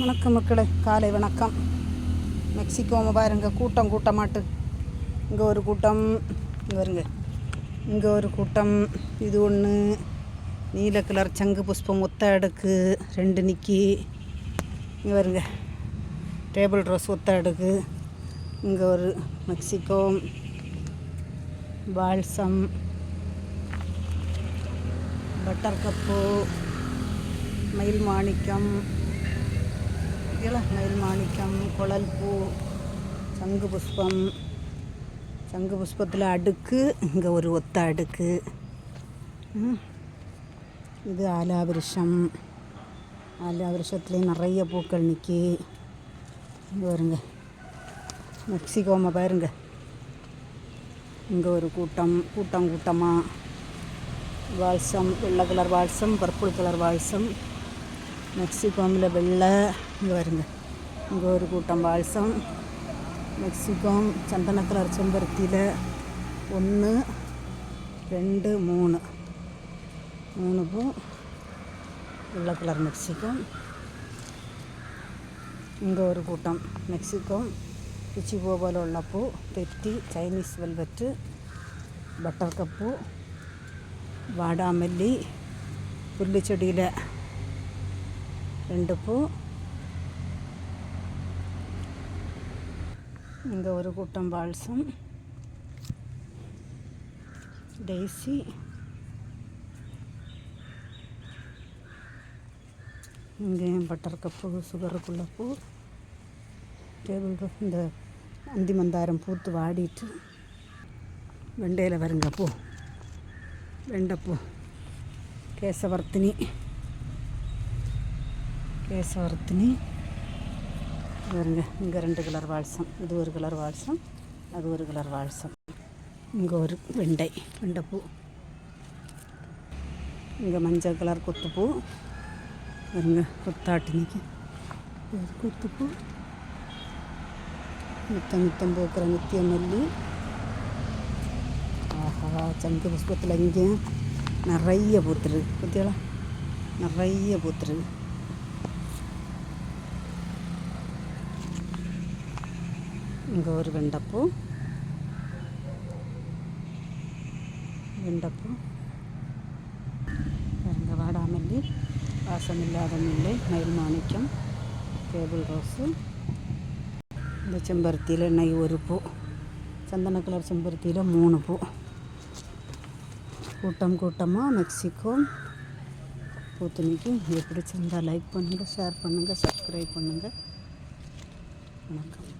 வணக்கம் மக்களே காலை வணக்கம். மெக்சிகோம பாருங்க கூட்டம் கூட்டமாட்டு. இங்கே ஒரு கூட்டம் இங்கே வருங்க. இங்கே ஒரு கூட்டம் இது ஒன்று நீல கலர் சங்கு புஷ்பம் ஒத்த அடுக்கு ரெண்டு நிக்கி. இங்கே வருங்க. டேபிள் ரோஸ் ஒத்த அடுக்கு. இங்கே ஒரு மெக்சிகோ. பால்சம். Butter cup. மயில் மாணிக்கம். இதெல்லாம் மயில் மாணிக்கம் குழல் பூ சங்கு புஷ்பம் சங்கு புஷ்பத்தில் அடுக்கு இங்கே ஒரு ஒத்த அடுக்கு. இது ஆலாவிருஷம். ஆலாவிருஷத்துலேயும் நிறைய பூக்கள் நிற்கி இங்கே வருங்க மெக்சிகோமை பாருங்க. இங்கே ஒரு கூட்டம் கூட்டம் கூட்டமாக வால்சம் வெள்ளை colour balsam purple colour balsam. மெக்சிகோமில் வெள்ளை. இங்கே வருங்க. இங்கே ஒரு கூட்டம் பால்சம் மெக்சிகோம் சந்தனத்தில் கலர் ஒன்று ரெண்டு மூணு. மூணு பூ வெள்ளை கலர் மெக்சிகம் இங்கே ஒரு கூட்டம் மெக்சிகோ. பிச்சி பூ போல உள்ள பூ தெத்தி சைனீஸ் வெல்வெட்டு பட்டர் கப்பு வாடாமல்லி புல்லு செடியில் ரெண்டு பூ. இங்கே ஒரு கூட்டம் பால்சம். டெய்ஸி இங்கேயும் பட்டர் கப்பு சுகருக்குள்ள பூ. டேபிள் இந்த அந்தி மந்தாரம் பூத்து வாடிட்டு வெண்டையில் வருங்க பூ. வெண்டைப்பூ கேசவர்த்தினி. கேசவர்த்தினி. பாருங்க இங்கே ரெண்டு கலர் வால்சம் இது ஒரு கலர் வால்சம் அது ஒரு கலர் வால்சம் இங்கே ஒரு வெண்டை வெண்டைப்பூ இங்கே மஞ்சள் கலர் கொத்துப்பூ. பாருங்க கொத்தாட்டு நிற்கி ஒரு கொத்துப்பூ. நித்தம் நித்தம் போக்குற நித்திய மல்லி. ஆஹா சங்கு புஷ்பத்தில் இங்கேயும் நிறைய பூத்துரு பற்றியலா நிறைய பூத்துருக்கு. இங்கே ஒரு வெண்டைப்பூ. வெண்டைப்பூ. பாருங்க வாடாமல்லி வாசமில்லாத முல்லை மயில் மாணிக்கம் டேபிள் ரோஸு இந்த செம்பருத்தியில் நெய் ஒரு பூ. சந்தன கலர் செம்பருத்தியில் மூணு பூ. கூட்டம் கூட்டமாக மெக்சிகோ. பூத்துணிக்கு எப்படி பிடிச்சிருந்தா லைக் பண்ணுங்கள் ஷேர் பண்ணுங்கள் சப்ஸ்கிரைப் பண்ணுங்கள் வணக்கம்.